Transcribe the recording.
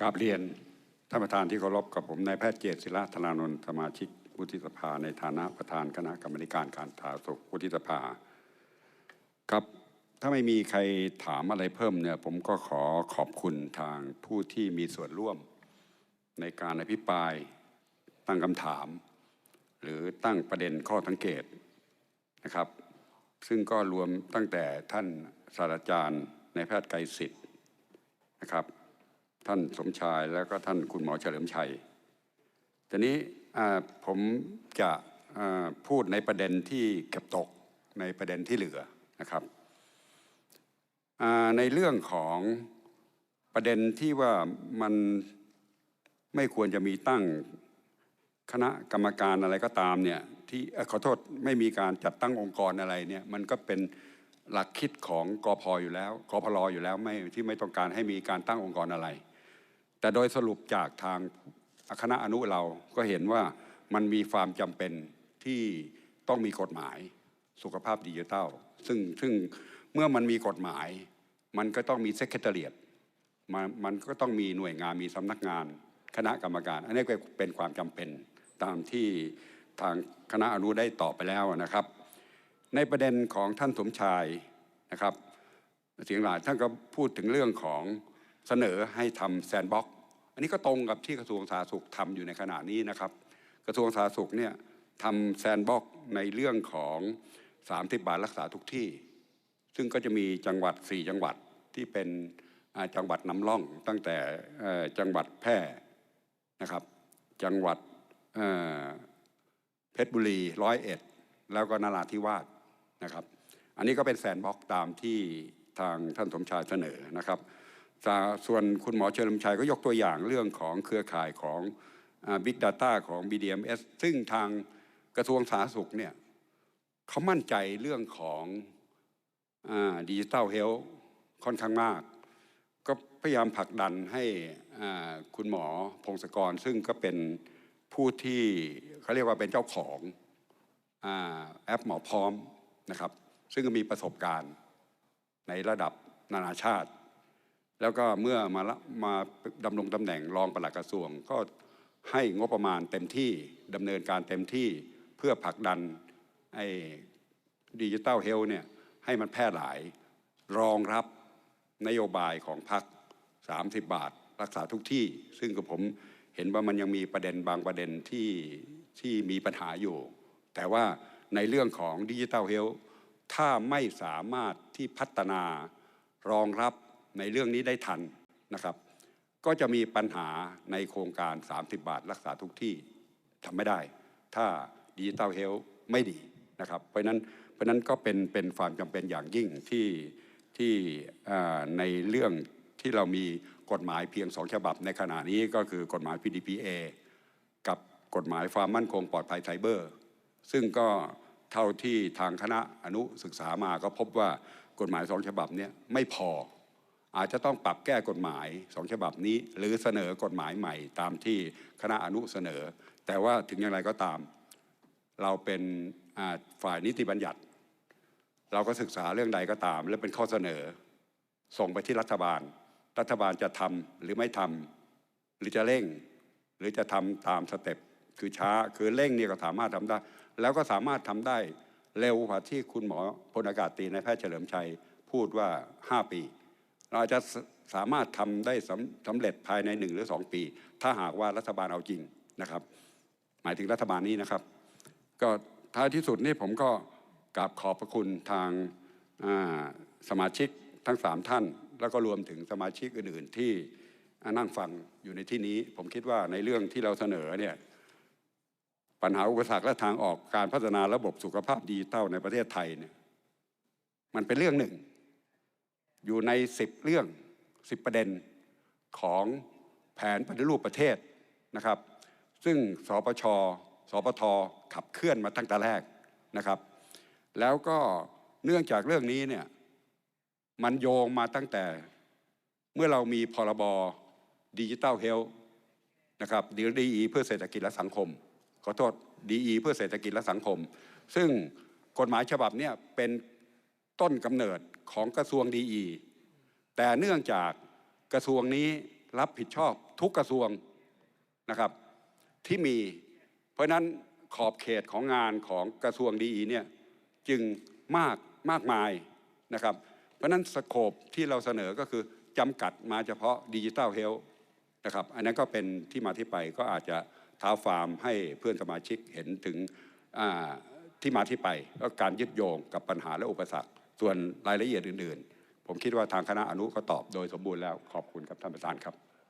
กราบเรียนท่านประธานที่เคารพกับผมนายแพทย์เจตศิระธนานนท์สมาชิกวุฒิสภาในฐานะประธานคณะกรรมการการสาธารณสุขวุฒิสภา ครับถ้าไม่มีใครถามอะไรเพิ่มเนี่ยผมก็ขอขอบคุณทางผู้ที่มีส่วนร่วม ในการอภิปรายตั้งคำถาม หรือตั้งประเด็นข้อสังเกตนะครับ ซึ่งก็รวมตั้งแต่ท่านศาสตราจารย์ในายแพทย์ไกรสิทธิ์นะครับ ท่านสมชายแล้วก็ท่านคุณหมอเฉลิมชัยทีนี้ผมจะพูดในประเด็นที่เก็บตกในประเด็นที่เหลือนะครับในเรื่องของประเด็นที่ว่ามันไม่ควรจะมีตั้งคณะกรรมการอะไรก็ตามเนี่ยที่ขอโทษไม่มีการจัดตั้งองค์กรอะไรเนี่ยมันก็เป็นหลักคิดของกอพอยู่แล้วกอพลอยู่แล้วไม่ที่ไม่ต้องการให้มีการตั้งองค์กรอะไร แต่โดยสรุปจากทางคณะอนุเราก็เห็นว่ามันมีความจำเป็นที่ต้องมีกฎหมายสุขภาพดิจิทัลซึ่งซึ่งเมื่อมันมีกฎหมาย มันก็ต้องมีเซ c เ e เ a ียมันมันก็ต้องมีหน่วยงานมีสำนักงานคณะกรรมการ อันนี้ก็เป็นความจำเป็นตามที่ทางคณะอนุได้ตอบไปแล้วนะครับ ในประเด็นของท่านสมชายนะครับ เสียงหลายท่านก็พูดถึงเรื่องของเสนอให้ทำแซนบ็อก อันนี้ก็ตรงกับที่กระทรวงสาธารณสุขทำอยู่ในขณะนี้นะครับ กระทรวงสาธารณสุขเนี่ยทำแซนด์บ็อกในเรื่องของ 30 บาทรักษาทุกที่ ซึ่งก็จะมีจังหวัด 4 จังหวัดที่เป็นจังหวัดนำร่อง ตั้งแต่จังหวัดแพร่นะครับ จังหวัดเเพชรบุรีร้อยเอ็ดแล้วก็นราธิวาสนะครับ อันนี้ก็เป็นแซนด์บ็อกตามที่ทางท่านสมชายเสนอนะครับ ส่ส่วนคุณหมอเฉลิมชัยก็ยกตัวอย่างเรื่องของเครือข่ายของบิ๊กดาต้าของ BDMS ซึ่งทางกระทรวงสาธารณสุขเนี่ยเขามั่นใจเรื่องของดิจิ t a ลเฮล t ์ค่อนข้างมาก ก็พยายามผลักดันให้คุณหมอพงศกร ซึ่งก็เป็นผู้ที่เขาเรียกว่าเป็นเจ้าของอแอปหมอพร้อมนะครับ ซึ่งมีประสบการณ์ในระดับนานาชาติ แล้วก็เมื่อมามาดำรงตำแหน่งรองปลัดกระทรวง ก็ให้งบประมาณเต็มที่ดำเนินการเต็มที่เพื่อผลักดันไอ้ดิจิ t a ลเฮล t ์เนี่ยให้มันแพร่หลายรองรับนโยบายของพรรค30 บาท รักษาทุกที่ ซึ่งกับผมเห็นว่ามันยังมีประเด็นบางประเด็นที่ที่มีปัญหาอยู่ แต่ว่าในเรื่องของดิจิ t a ลเฮล t ์ถ้าไม่สามารถที่พัฒนารองรับ ในเรื่องนี้ได้ทันนะครับ ก็จะมีปัญหาในโครงการ 30 บาทรักษาทุกที่ทำไม่ได้ ถ้าดิจิ t a ลเฮล t ์ไม่ดีนะครับ เพราะนั้นเพราะนั้นก็เป็นเป็นความจำเป็นอย่างยิ่งที่ที่ในเรื่องที่เรามีกฎหมายเพียงสองฉบับในขณะนี้ก็คือกฎหมาย PDPA กับกฎหมายความมั่นคงปลอดภัยไซเบอร์ ซึ่งก็เท่าที่ทางคณะอนุศึกษามาก็พบว่ากฎหมายสองฉบับนี้ไม่พอ อาจจะต้องปรับแก้กฎหมายสองฉบับนี้ หรือเสนอกฎหมายใหม่ตามที่คณะอนุเสนอ แต่ว่าถึงอย่างไรก็ตาม เราเป็นฝ่ายนิติบัญญัติ เราก็ศึกษาเรื่องใดก็ตาม และเป็นข้อเสนอ ส่งไปที่รัฐบาล รัฐบาลจะทำหรือไม่ทำหรือจะเร่ง หรือจะทำตามสเต็ปคือช้าคือเร่งเนี่ยก็สามารถทำได้ แล้วก็สามารถทำได้เร็วกว่าที่คุณหมอพลอากาศตรีนายแพทย์เฉลิมชัยพูดว่า 5 ปี เราอาจจะสามารถทำได้สำสำเร็จภายในหนึ่งหรือสองปี ถ้าหากว่ารัฐบาลเอาจริงนะครับ หมายถึงรัฐบาลนี้นะครับ ก็ท้ายที่สุดนี่ผมก็กราบขอบพระคุณทางาสมาชิกทั้งสามท่าน แล้วก็รวมถึงสมาชิกอื่น ๆ ที่นั่งฟังอยู่ในที่นี้ ผมคิดว่าในเรื่องที่เราเสนอเนี่ยปัญหาอุปสรรคและทางออกการพัฒนาระบบสุขภาพดิจิทัลในประเทศไทยเนี่ยมันเป็นเรื่องหนึ่ง อยู่ในสิบเรื่องสิบประเด็นของแผนปฏิรูปประเทศนะครับ ซึ่งสปชสปทขับเคลื่อนมาตั้งแต่แรกนะครับ แล้วก็เนื่องจากเรื่องนี้เนี่ยมันโยงมาตั้งแต่เมื่อเรามีพรบดิจิ t a ลเฮล t ์นะครับดีดีเพื่อเศรษฐกิจและสังคม ขอโทษดีเพื่อเศรษฐกิจและสังคม ซึ่งกฎหมายฉบับนี้เป็นต้นกำเนิด ของกระทรวงดีอีแต่เนื่องจากกระทรวงนี้รับผิดชอบทุกกระทรวงนะครับที่มี เพราะนั้นขอบเขตของงานของกระทรวงดีอีเนี่ยจึงมากมากมายนะครับ เพราะนั้นสโคปที่เราเสนอก็คือจำกัดมาเฉพาะดิจิ t a ลเฮล t นะครับอันนั้นก็เป็นที่มาที่ไปก็อาจจะท้าฟาร์มให้เพื่อนสมาชิกเห็นถึงที่มาที่ไปแล้วการยึดโยงกับปัญหาและอุปสรรค ส่วนรายละเอียดอื่นๆ ผมคิดว่าทางคณะอนุก็ตอบโดยสมบูรณ์แล้วขอบคุณครับท่านประธานครับ